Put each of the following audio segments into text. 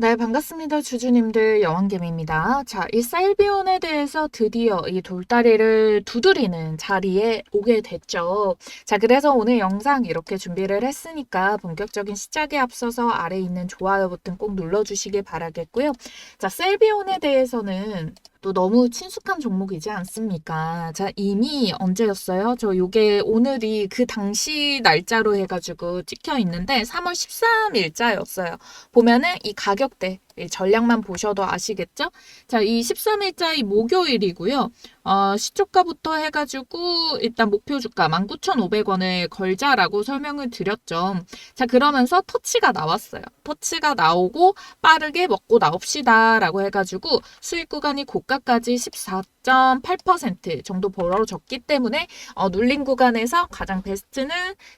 네, 반갑습니다. 주주님들 여왕개미입니다. 자, 이 셀비온에 대해서 드디어 이 돌다리를 두드리는 자리에 오게 됐죠. 자, 그래서 오늘 영상 이렇게 준비를 했으니까 본격적인 시작에 앞서서 아래 있는 좋아요 버튼 꼭 눌러주시길 바라겠고요. 자, 셀비온에 대해서는 또 너무 친숙한 종목이지 않습니까? 자, 이미 언제였어요? 저 요게 오늘이 그 당시 날짜로 해가지고 찍혀 있는데 3월 13일자였어요. 보면은 이 가격대 이 전략만 보셔도 아시겠죠? 자, 이 13일자 이 목요일이고요. 어, 시초가부터 해가지고 일단 목표 주가 19,500원을 걸자라고 설명을 드렸죠. 자, 그러면서 터치가 나왔어요. 터치가 나오고 빠르게 먹고 나옵시다라고 해가지고 수익 구간이 고가까지 14.8% 정도 벌어졌기 때문에 어, 눌린 구간에서 가장 베스트는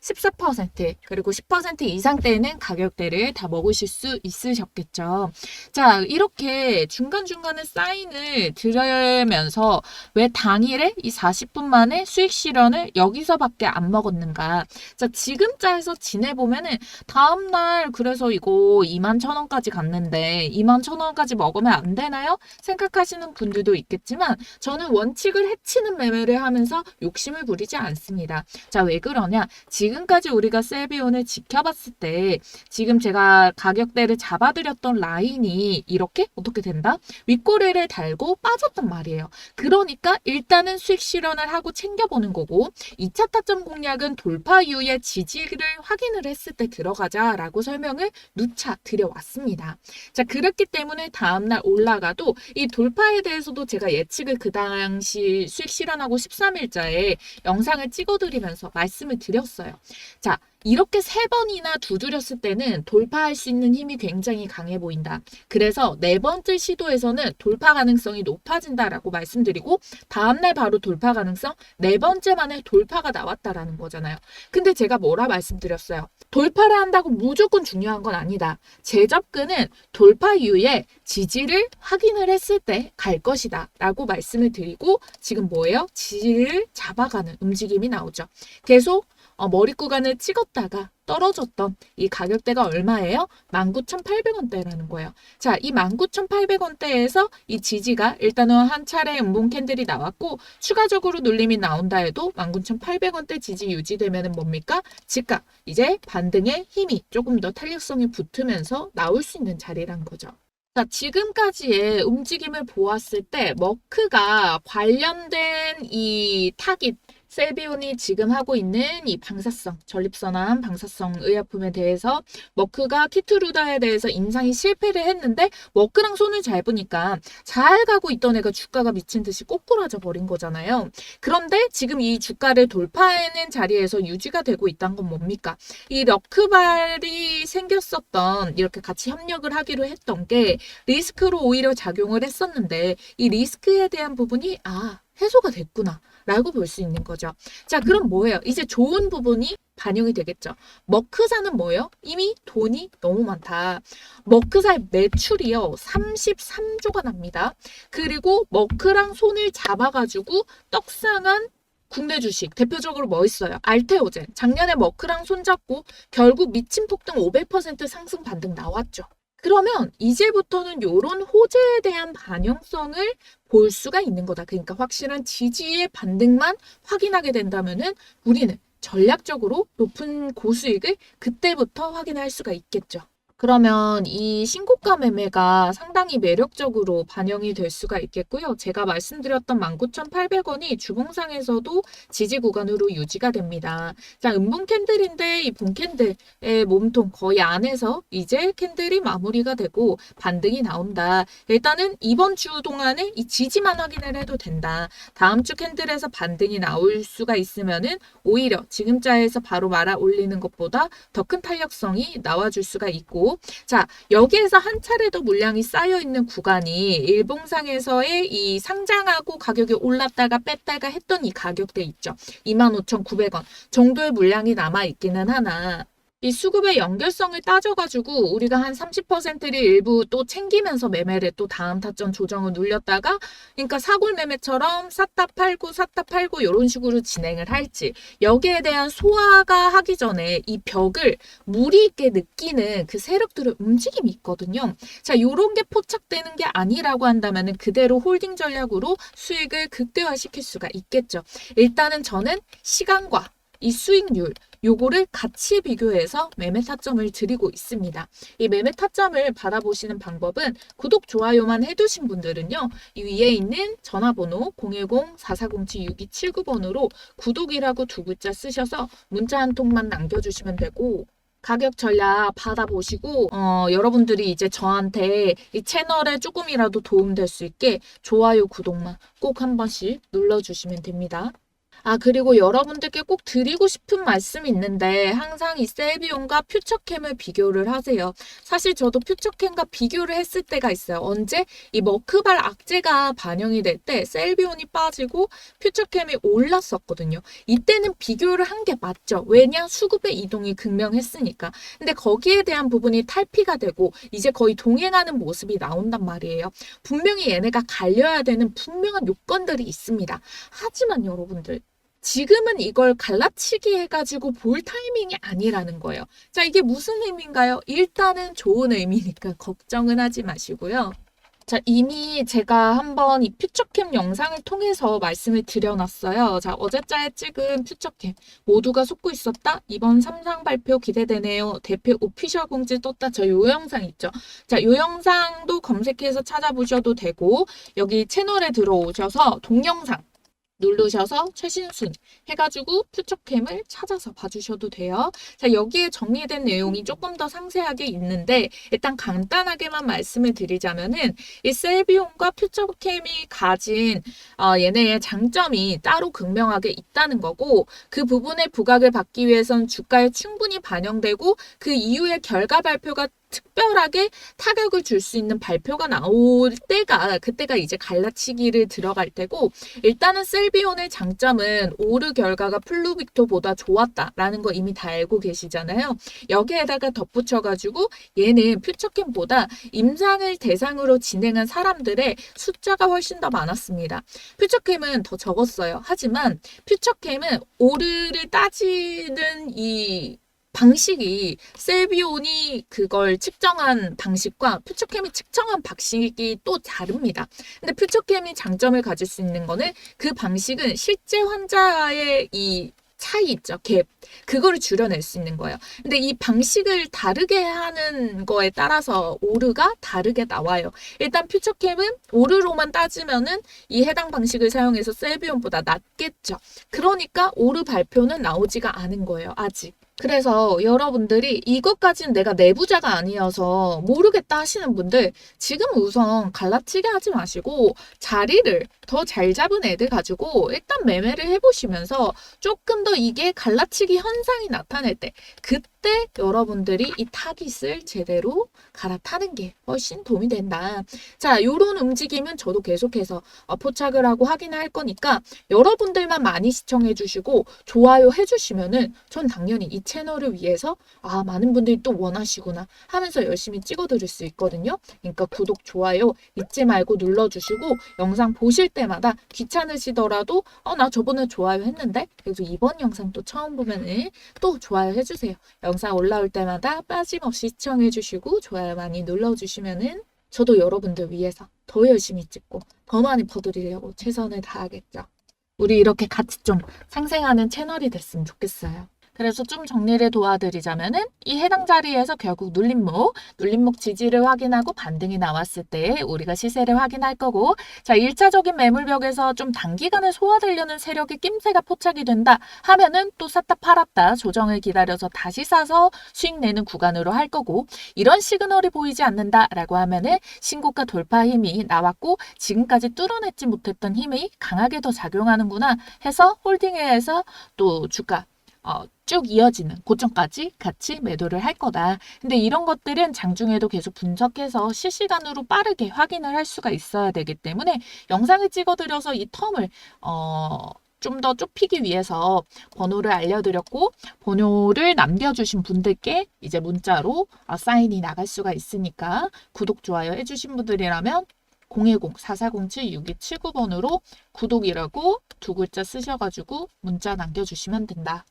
14% 그리고 10% 이상대는 가격대를 다 먹으실 수 있으셨겠죠. 자, 이렇게 중간중간에 사인을 들으면서 왜 당일에 이 40분 만에 수익 실현을 여기서밖에 안 먹었는가? 자, 지금자에서 지내보면은 다음날 그래서 이거 2만 천 원까지 갔는데 2만 천 원까지 먹으면 안 되나요? 생각하시는 분들도 있겠지만 저는 원칙을 해치는 매매를 하면서 욕심을 부리지 않습니다. 자, 왜 그러냐? 지금까지 우리가 셀비온을 지켜봤을 때 지금 제가 가격대를 잡아드렸던 라인이 이렇게 어떻게 된다? 윗꼬리를 달고 빠졌단 말이에요. 그러니까 일단은 수익 실현을 하고 챙겨보는 거고 2차 타점 공략은 돌파 이후에 지지를 확인을 했을 때 들어가자라고 설명을 누차 드려왔습니다. 자, 그렇기 때문에 다음날 올라가도 이 돌파에 대해서도 제가 예측을 그 당시 수익 실현하고 13일자에 영상을 찍어드리면서 말씀을 드렸어요. 자, 이렇게 세 번이나 두드렸을 때는 돌파할 수 있는 힘이 굉장히 강해 보인다. 그래서 네 번째 시도에서는 돌파 가능성이 높아진다라고 말씀드리고 다음날 바로 돌파 가능성 네 번째 만에 돌파가 나왔다라는 거잖아요. 근데 제가 뭐라 말씀드렸어요? 돌파를 한다고 무조건 중요한 건 아니다. 재접근은 돌파 이후에 지지를 확인을 했을 때 갈 것이다. 라고 말씀을 드리고 지금 뭐예요? 지지를 잡아가는 움직임이 나오죠. 계속 어, 머리 구간을 찍었다가 떨어졌던 이 가격대가 얼마예요? 19,800원대라는 거예요. 자, 이 19,800원대에서 이 지지가 일단은 한 차례 음봉 캔들이 나왔고 추가적으로 눌림이 나온다 해도 19,800원대 지지 유지되면은 뭡니까? 즉각 이제 반등의 힘이 조금 더 탄력성이 붙으면서 나올 수 있는 자리란 거죠. 자, 지금까지의 움직임을 보았을 때 머크가 관련된 이 타깃 셀비온이 지금 하고 있는 이 방사성, 전립선암 방사성 의약품에 대해서 머크가 키트루다에 대해서 인상이 실패를 했는데 머크랑 손을 잘 보니까 잘 가고 있던 애가 주가가 미친 듯이 꼬꾸라져 버린 거잖아요. 그런데 지금 이 주가를 돌파하는 자리에서 유지가 되고 있다는 건 뭡니까? 이 럭크발이 생겼었던 이렇게 같이 협력을 하기로 했던 게 리스크로 오히려 작용을 했었는데 이 리스크에 대한 부분이 아 해소가 됐구나. 라고 볼 수 있는 거죠. 자, 그럼 뭐예요? 이제 좋은 부분이 반영이 되겠죠. 머크사는 뭐예요? 이미 돈이 너무 많다. 머크사의 매출이요. 33조가 납니다. 그리고 머크랑 손을 잡아가지고 떡상한 국내 주식 대표적으로 뭐 있어요? 알테오젠. 작년에 머크랑 손잡고 결국 미친 폭등 500% 상승 반등 나왔죠. 그러면 이제부터는 이런 호재에 대한 반영성을 볼 수가 있는 거다. 그러니까 확실한 지지의 반등만 확인하게 된다면은 우리는 전략적으로 높은 고수익을 그때부터 확인할 수가 있겠죠. 그러면 이 신고가 매매가 상당히 매력적으로 반영이 될 수가 있겠고요. 제가 말씀드렸던 19,800원이 주봉상에서도 지지 구간으로 유지가 됩니다. 자, 음봉 캔들인데 이봉 캔들의 몸통 거의 안에서 이제 캔들이 마무리가 되고 반등이 나온다. 일단은 이번 주 동안에 이 지지만 확인을 해도 된다. 다음 주 캔들에서 반등이 나올 수가 있으면은 오히려 지금 자에서 바로 말아 올리는 것보다 더 큰 탄력성이 나와줄 수가 있고 자, 여기에서 한 차례 더 물량이 쌓여 있는 구간이 일봉상에서의 이 상장하고 가격이 올랐다가 뺐다가 했던 이 가격대 있죠. 25,900원 정도의 물량이 남아 있기는 하나 이 수급의 연결성을 따져가지고 우리가 한 30%를 일부 또 챙기면서 매매를 또 다음 타점 조정을 눌렸다가 그러니까 사골 매매처럼 샀다 팔고 샀다 팔고 이런 식으로 진행을 할지 여기에 대한 소화가 하기 전에 이 벽을 무리 있게 느끼는 그 세력들의 움직임이 있거든요. 자, 요런 게 포착되는 게 아니라고 한다면 그대로 홀딩 전략으로 수익을 극대화시킬 수가 있겠죠. 일단은 저는 시간과 이 수익률 요거를 같이 비교해서 매매 타점을 드리고 있습니다. 이 매매 타점을 받아보시는 방법은 구독, 좋아요만 해두신 분들은요. 이 위에 있는 전화번호 010-4407-6279번으로 구독이라고 두 글자 쓰셔서 문자 한 통만 남겨주시면 되고 가격 전략 받아보시고 어, 여러분들이 이제 저한테 이 채널에 조금이라도 도움될 수 있게 좋아요, 구독만 꼭 한 번씩 눌러주시면 됩니다. 아, 그리고 여러분들께 꼭 드리고 싶은 말씀이 있는데 항상 이 셀비온과 퓨처캠을 비교를 하세요. 사실 저도 퓨처캠과 비교를 했을 때가 있어요. 언제? 이 머크발 악재가 반영이 될 때 셀비온이 빠지고 퓨처캠이 올랐었거든요. 이때는 비교를 한 게 맞죠. 왜냐? 수급의 이동이 극명했으니까. 근데 거기에 대한 부분이 탈피가 되고 이제 거의 동행하는 모습이 나온단 말이에요. 분명히 얘네가 갈려야 되는 분명한 요건들이 있습니다. 하지만 여러분들 지금은 이걸 갈라치기 해가지고 볼 타이밍이 아니라는 거예요. 자, 이게 무슨 의미인가요? 일단은 좋은 의미니까 걱정은 하지 마시고요. 자, 이미 제가 한번 이 퓨처캠 영상을 통해서 말씀을 드려놨어요. 자, 어제자에 찍은 퓨처캠 모두가 속고 있었다. 이번 삼상 발표 기대되네요. 대표 오피셜 공지 떴다. 저 요 영상 있죠. 자, 요 영상도 검색해서 찾아보셔도 되고 여기 채널에 들어오셔서 동영상 누르셔서 최신순 해가지고 퓨처캠을 찾아서 봐주셔도 돼요. 자, 여기에 정리된 내용이 조금 더 상세하게 있는데 일단 간단하게만 말씀을 드리자면은 이 셀비온과 퓨처캠이 가진 어, 얘네의 장점이 따로 극명하게 있다는 거고 그 부분의 부각을 받기 위해선 주가에 충분히 반영되고 그 이후에 결과 발표가 특별하게 타격을 줄 수 있는 발표가 나올 때가 그때가 이제 갈라치기를 들어갈 때고 일단은 셀비온의 장점은 오르 결과가 플루빅토보다 좋았다라는 거 이미 다 알고 계시잖아요. 여기에다가 덧붙여가지고 얘는 퓨처캠보다 임상을 대상으로 진행한 사람들의 숫자가 훨씬 더 많았습니다. 퓨처캠은 더 적었어요. 하지만 퓨처캠은 오르를 따지는 이 방식이 셀비온이 그걸 측정한 방식과 퓨처캠이 측정한 방식이 또 다릅니다. 근데 퓨처캠이 장점을 가질 수 있는 거는 그 방식은 실제 환자의 이 차이 있죠. 갭. 그거를 줄여낼 수 있는 거예요. 근데 이 방식을 다르게 하는 거에 따라서 오르가 다르게 나와요. 일단 퓨처캠은 오르로만 따지면은 이 해당 방식을 사용해서 셀비온보다 낫겠죠. 그러니까 오르 발표는 나오지가 않은 거예요. 아직. 그래서 여러분들이 이것까지는 내가 내부자가 아니어서 모르겠다 하시는 분들 지금 우선 갈라치기 하지 마시고 자리를 더 잘 잡은 애들 가지고 일단 매매를 해보시면서 조금 더 이게 갈라치기 현상이 나타날 때 그때 여러분들이 이 타깃을 제대로 갈아타는 게 훨씬 도움이 된다. 자, 요런 움직임은 저도 계속해서 어, 포착을 하고 확인할 거니까 여러분들만 많이 시청해 주시고 좋아요 해 주시면은 전 당연히 이 채널을 위해서 아, 많은 분들이 또 원하시구나 하면서 열심히 찍어 드릴 수 있거든요. 그러니까 구독, 좋아요 잊지 말고 눌러 주시고 영상 보실 때마다 귀찮으시더라도 어, 나 저번에 좋아요 했는데 그래서 이번 영상 또 처음 보면은 또 좋아요 해 주세요. 영상 올라올 때마다 빠짐없이 시청해 주시고 좋아요 많이 눌러 주시면은 저도 여러분들 위해서 더 열심히 찍고 더 많이 퍼드리려고 최선을 다하겠죠. 우리 이렇게 같이 좀 상생하는 채널이 됐으면 좋겠어요. 그래서 좀 정리를 도와드리자면은 이 해당 자리에서 결국 눌림목, 눌림목 지지를 확인하고 반등이 나왔을 때 우리가 시세를 확인할 거고 자, 1차적인 매물벽에서 좀 단기간에 소화되려는 세력의 낌새가 포착이 된다 하면은 또 샀다 팔았다 조정을 기다려서 다시 사서 수익 내는 구간으로 할 거고 이런 시그널이 보이지 않는다라고 하면은 신고가 돌파 힘이 나왔고 지금까지 뚫어내지 못했던 힘이 강하게 더 작용하는구나 해서 홀딩해서 또 주가 어, 쭉 이어지는 고점까지 같이 매도를 할 거다. 근데 이런 것들은 장중에도 계속 분석해서 실시간으로 빠르게 확인을 할 수가 있어야 되기 때문에 영상을 찍어드려서 이 텀을 어, 좀 더 좁히기 위해서 번호를 알려드렸고 번호를 남겨주신 분들께 이제 문자로 아, 사인이 나갈 수가 있으니까 구독, 좋아요 해주신 분들이라면 010-4407-6279번으로 구독이라고 두 글자 쓰셔가지고 문자 남겨주시면 된다.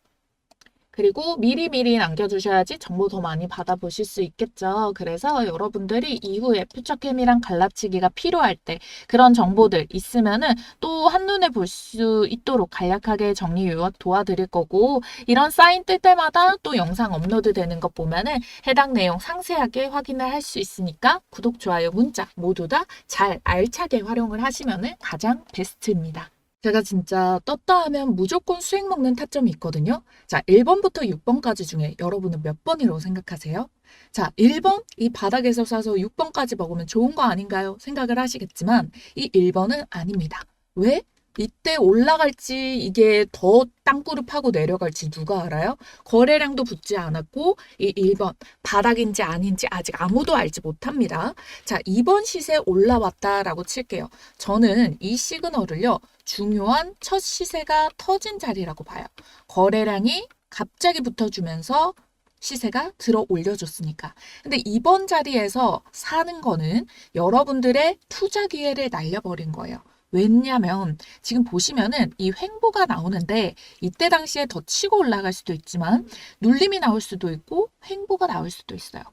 그리고 미리미리 남겨주셔야지 정보 더 많이 받아보실 수 있겠죠. 그래서 여러분들이 이후에 퓨처캠이랑 갈라치기가 필요할 때 그런 정보들 있으면은 또 한눈에 볼 수 있도록 간략하게 정리 요약 도와드릴 거고 이런 사인 뜰 때마다 또 영상 업로드 되는 것 보면은 해당 내용 상세하게 확인을 할 수 있으니까 구독, 좋아요, 문자 모두 다 잘 알차게 활용을 하시면은 가장 베스트입니다. 제가 진짜 떴다 하면 무조건 수익 먹는 타점이 있거든요. 자, 1번부터 6번까지 중에 여러분은 몇 번이라고 생각하세요? 자, 1번 이 바닥에서 사서 6번까지 먹으면 좋은 거 아닌가요? 생각을 하시겠지만 이 1번은 아닙니다. 왜? 이때 올라갈지 이게 더 땅굴을 파고 내려갈지 누가 알아요? 거래량도 붙지 않았고 이 1번 바닥인지 아닌지 아직 아무도 알지 못합니다. 자, 2번 시세 올라왔다라고 칠게요. 저는 이 시그널을요. 중요한 첫 시세가 터진 자리라고 봐요. 거래량이 갑자기 붙어주면서 시세가 들어 올려줬으니까. 근데 이번 자리에서 사는 거는 여러분들의 투자 기회를 날려버린 거예요. 왜냐면 지금 보시면은 이 횡보가 나오는데 이때 당시에 더 치고 올라갈 수도 있지만 눌림이 나올 수도 있고 횡보가 나올 수도 있어요.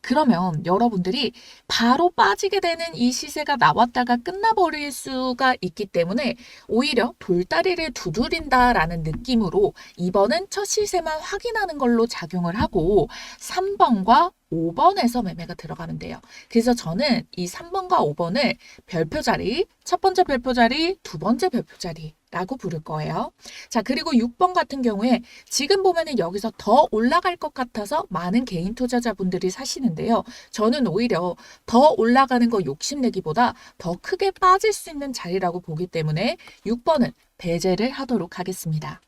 그러면 여러분들이 바로 빠지게 되는 이 시세가 나왔다가 끝나버릴 수가 있기 때문에 오히려 돌다리를 두드린다라는 느낌으로 2번은 첫 시세만 확인하는 걸로 작용을 하고 3번과 5번에서 매매가 들어가면 돼요. 그래서 저는 이 3번과 5번을 별표 자리, 첫 번째 별표 자리, 두 번째 별표 자리. 라고 부를 거예요. 자, 그리고 6번 같은 경우에 지금 보면은 여기서 더 올라갈 것 같아서 많은 개인 투자자분들이 사시는데요. 저는 오히려 더 올라가는 거 욕심내기보다 더 크게 빠질 수 있는 자리라고 보기 때문에 6번은 배제를 하도록 하겠습니다.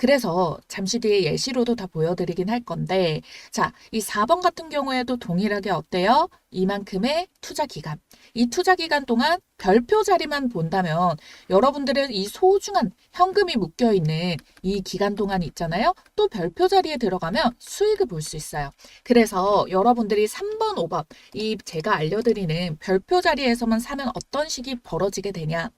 그래서 잠시 뒤에 예시로도 다 보여드리긴 할 건데, 자, 이 4번 같은 경우에도 동일하게 어때요? 이만큼의 투자 기간. 이 투자 기간 동안 별표 자리만 본다면 여러분들은 이 소중한 현금이 묶여 있는 이 기간 동안 있잖아요. 또 별표 자리에 들어가면 수익을 볼 수 있어요. 그래서 여러분들이 3번, 5번 이 제가 알려드리는 별표 자리에서만 사면 어떤 식이 벌어지게 되냐.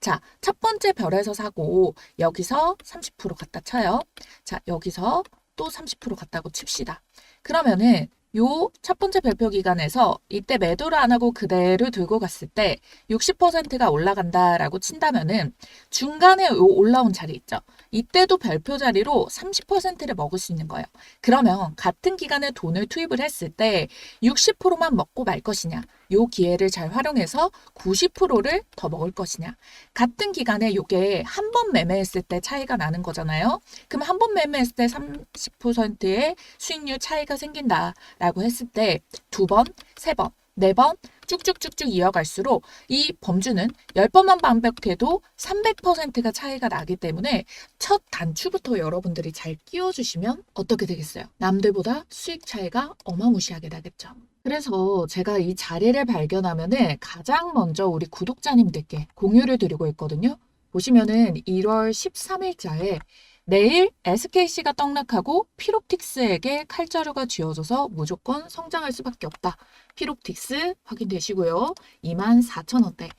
자, 첫 번째 별에서 사고 여기서 30% 갖다 쳐요. 자, 여기서 또 30% 갔다고 칩시다. 그러면은 요 첫 번째 별표 기간에서 이때 매도를 안 하고 그대로 들고 갔을 때 60%가 올라간다라고 친다면은 중간에 요 올라온 자리 있죠. 이때도 별표 자리로 30%를 먹을 수 있는 거예요. 그러면 같은 기간에 돈을 투입을 했을 때 60%만 먹고 말 것이냐, 요 기회를 잘 활용해서 90%를 더 먹을 것이냐. 같은 기간에 요게 한 번 매매했을 때 차이가 나는 거잖아요. 그럼 한 번 매매했을 때 30%의 수익률 차이가 생긴다라고 했을 때 두 번, 세 번, 네 번 쭉쭉쭉쭉 이어갈수록 이 범주는 10번만 반복해도 300%가 차이가 나기 때문에 첫 단추부터 여러분들이 잘 끼워주시면 어떻게 되겠어요? 남들보다 수익 차이가 어마무시하게 나겠죠. 그래서 제가 이 자리를 발견하면은 가장 먼저 우리 구독자님들께 공유를 드리고 있거든요. 보시면은 1월 13일자에 내일 SKC가 떡락하고 피롭틱스에게 칼자루가 쥐어져서 무조건 성장할 수밖에 없다. 피롭틱스 확인되시고요. 24,000원대.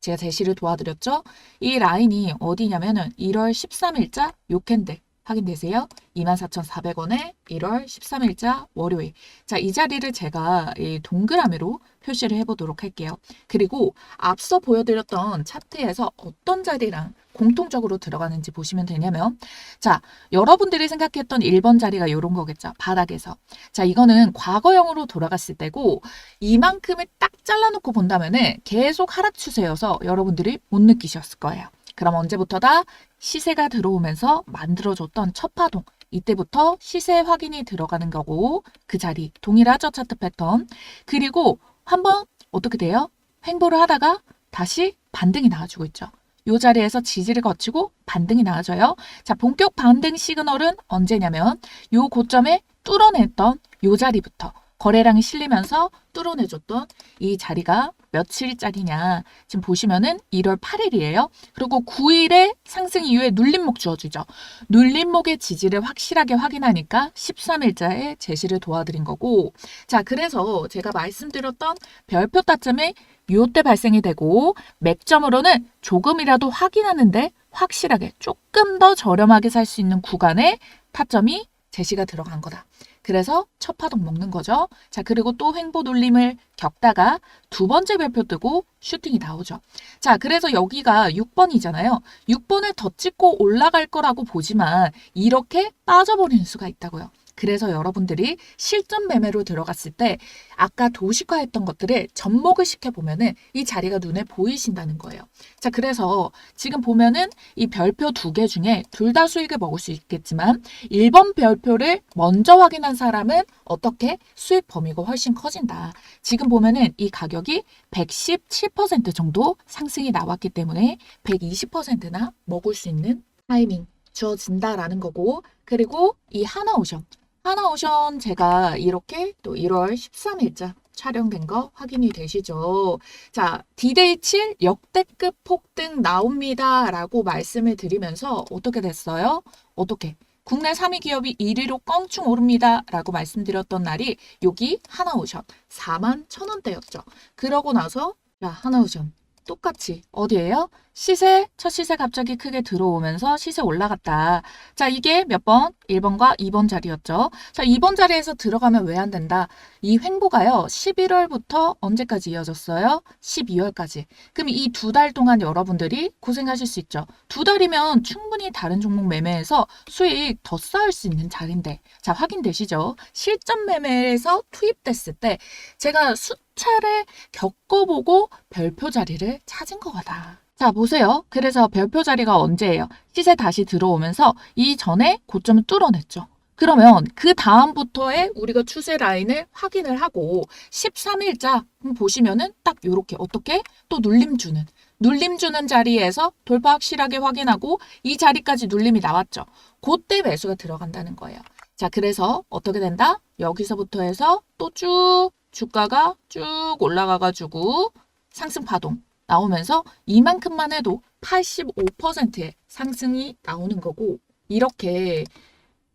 제가 제시를 도와드렸죠? 이 라인이 어디냐면은 1월 13일자 요 캔들 확인되세요? 24,400원에 1월 13일자 월요일. 자, 이 자리를 제가 이 동그라미로 표시를 해보도록 할게요. 그리고 앞서 보여드렸던 차트에서 어떤 자리랑 공통적으로 들어가는지 보시면 되냐면, 자, 여러분들이 생각했던 1번 자리가 이런 거겠죠. 바닥에서. 자, 이거는 과거형으로 돌아갔을 때고, 이만큼을 딱 잘라놓고 본다면은 계속 하락 추세여서 여러분들이 못 느끼셨을 거예요. 그럼 언제부터다? 시세가 들어오면서 만들어줬던 첫 파동. 이때부터 시세 확인이 들어가는 거고, 그 자리, 동일하죠, 차트 패턴. 그리고 한번 어떻게 돼요? 횡보를 하다가 다시 반등이 나와주고 있죠. 요 자리에서 지지를 거치고 반등이 나와줘요. 자, 본격 반등 시그널은 언제냐면 요 고점에 뚫어냈던 요 자리부터 거래량이 실리면서 뚫어내줬던 이 자리가 며칠짜리냐. 지금 보시면은 1월 8일이에요. 그리고 9일에 상승 이후에 눌림목 주어지죠. 눌림목의 지지를 확실하게 확인하니까 13일자에 제시를 도와드린 거고. 자, 그래서 제가 말씀드렸던 별표 타점이 요때 발생이 되고 맥점으로는 조금이라도 확인하는데 확실하게 조금 더 저렴하게 살 수 있는 구간에 타점이 제시가 들어간 거다. 그래서 첫 파동 먹는 거죠. 자, 그리고 또 횡보 눌림을 겪다가 두 번째 별표 뜨고 슈팅이 나오죠. 자, 그래서 여기가 6번이잖아요. 6번을 더 찍고 올라갈 거라고 보지만 이렇게 빠져버리는 수가 있다고요. 그래서 여러분들이 실전 매매로 들어갔을 때 아까 도식화했던 것들을 접목을 시켜보면은 이 자리가 눈에 보이신다는 거예요. 자, 그래서 지금 보면은 이 별표 두 개 중에 둘 다 수익을 먹을 수 있겠지만 1번 별표를 먼저 확인한 사람은 어떻게 수익 범위가 훨씬 커진다. 지금 보면은 이 가격이 117% 정도 상승이 나왔기 때문에 120%나 먹을 수 있는 타이밍 주어진다라는 거고 그리고 이 하나오션 하나오션 제가 이렇게 또 1월 13일자 촬영된 거 확인이 되시죠? 자, 디데이 7 역대급 폭등 나옵니다. 라고 말씀을 드리면서 어떻게 됐어요? 어떻게? 국내 3위 기업이 1위로 껑충 오릅니다. 라고 말씀드렸던 날이 여기 하나오션 4만 1,000원대였죠. 그러고 나서 자, 하나오션 똑같이 어디예요? 시세, 첫 시세 갑자기 크게 들어오면서 시세 올라갔다. 자, 이게 몇 번? 1번과 2번 자리였죠. 자, 2번 자리에서 들어가면 왜 안 된다? 이 횡보가요, 11월부터 언제까지 이어졌어요? 12월까지. 그럼 이 두 달 동안 여러분들이 고생하실 수 있죠. 두 달이면 충분히 다른 종목 매매에서 수익 더 쌓을 수 있는 자리인데. 자, 확인되시죠? 실전 매매에서 투입됐을 때 제가 수 차례 겪어보고 별표 자리를 찾은 거다. 자, 보세요. 그래서 별표 자리가 언제예요? 시세 다시 들어오면서 이전에 고점을 뚫어냈죠. 그러면 그 다음부터의 우리가 추세 라인을 확인을 하고 13일자 보시면은 딱 요렇게 어떻게 또 눌림 주는 눌림 주는 자리에서 돌파 확실하게 확인하고 이 자리까지 눌림이 나왔죠. 그때 매수가 들어간다는 거예요. 자, 그래서 어떻게 된다? 여기서부터 해서 또쭉 주가가 쭉 올라가가지고 상승 파동 나오면서 이만큼만 해도 85%의 상승이 나오는 거고 이렇게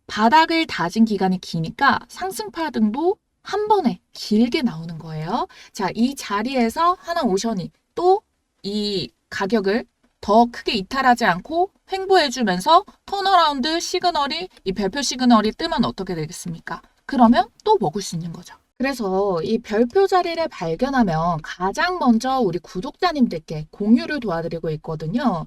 바닥을 다진 기간이 기니까 상승 파등도 한 번에 길게 나오는 거예요. 자, 이 자리에서 하나 오션이 또 이 가격을 더 크게 이탈하지 않고 횡보해주면서 턴어라운드 시그널이 이 별표 시그널이 뜨면 어떻게 되겠습니까? 그러면 또 먹을 수 있는 거죠. 그래서 이 별표 자리를 발견하면 가장 먼저 우리 구독자님들께 공유를 도와드리고 있거든요.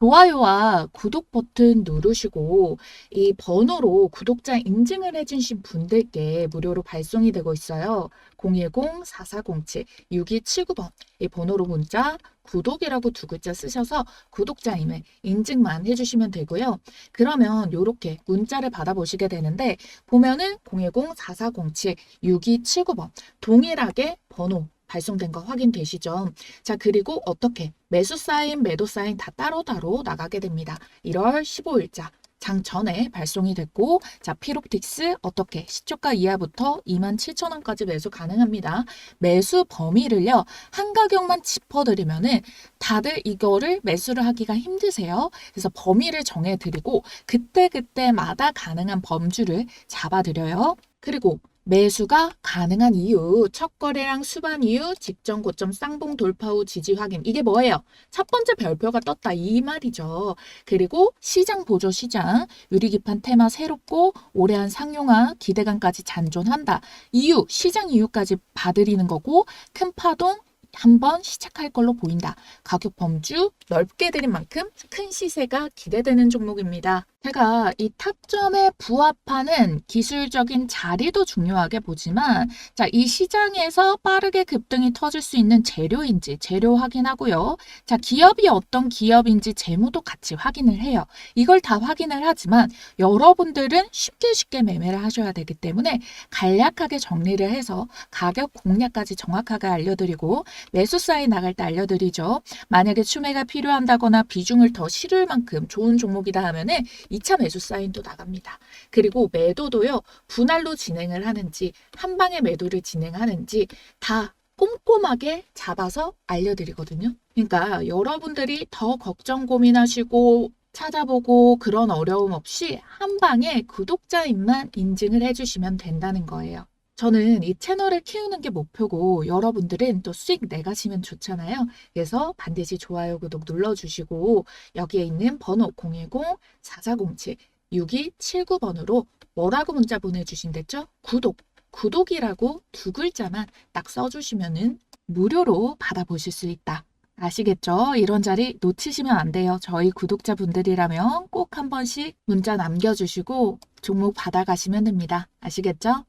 좋아요와 구독 버튼 누르시고 이 번호로 구독자 인증을 해주신 분들께 무료로 발송이 되고 있어요. 010-4407-6279번 이 번호로 문자 구독이라고 두 글자 쓰셔서 구독자임을 인증만 해주시면 되고요. 그러면 이렇게 문자를 받아보시게 되는데 보면은 010-4407-6279번 동일하게 번호 발송된 거 확인되시죠? 자, 그리고 어떻게 매수 사인, 매도 사인 다 따로따로 나가게 됩니다. 1월 15일자 장 전에 발송이 됐고 자 피롭틱스 어떻게 시초가 이하부터 27,000원까지 매수 가능합니다. 매수 범위를요 한 가격만 짚어드리면은 다들 이거를 매수를 하기가 힘드세요. 그래서 범위를 정해드리고 그때그때마다 가능한 범주를 잡아드려요. 그리고 매수가 가능한 이유, 첫 거래량 수반 이후, 직전 고점 쌍봉 돌파 후 지지 확인. 이게 뭐예요? 첫 번째 별표가 떴다 이 말이죠. 그리고 시장 보조 시장, 유리기판 테마 새롭고 오래한 상용화 기대감까지 잔존한다. 이유, 시장 이유까지 봐드리는 거고 큰 파동 한번 시작할 걸로 보인다. 가격 범주 넓게 드린 만큼 큰 시세가 기대되는 종목입니다. 제가 이 타점에 부합하는 기술적인 자리도 중요하게 보지만 자, 이 시장에서 빠르게 급등이 터질 수 있는 재료인지 재료 확인하고요. 자, 기업이 어떤 기업인지 재무도 같이 확인을 해요. 이걸 다 확인을 하지만 여러분들은 쉽게 쉽게 매매를 하셔야 되기 때문에 간략하게 정리를 해서 가격 공략까지 정확하게 알려드리고 매수 사인 나갈 때 알려드리죠. 만약에 추매가 필요한다거나 비중을 더 실을 만큼 좋은 종목이다 하면은 2차 매수 사인도 나갑니다. 그리고 매도도요, 분할로 진행을 하는지, 한 방에 매도를 진행하는지 다 꼼꼼하게 잡아서 알려드리거든요. 그러니까 여러분들이 더 걱정 고민하시고 찾아보고 그런 어려움 없이 한 방에 구독자임만 인증을 해주시면 된다는 거예요. 저는 이 채널을 키우는 게 목표고 여러분들은 또 수익 내가시면 좋잖아요. 그래서 반드시 좋아요, 구독 눌러주시고 여기에 있는 번호 010-4407-6279번으로 뭐라고 문자 보내주신댔죠? 구독. 구독이라고 두 글자만 딱 써주시면은 무료로 받아보실 수 있다. 아시겠죠? 이런 자리 놓치시면 안 돼요. 저희 구독자분들이라면 꼭 한 번씩 문자 남겨주시고 종목 받아가시면 됩니다. 아시겠죠?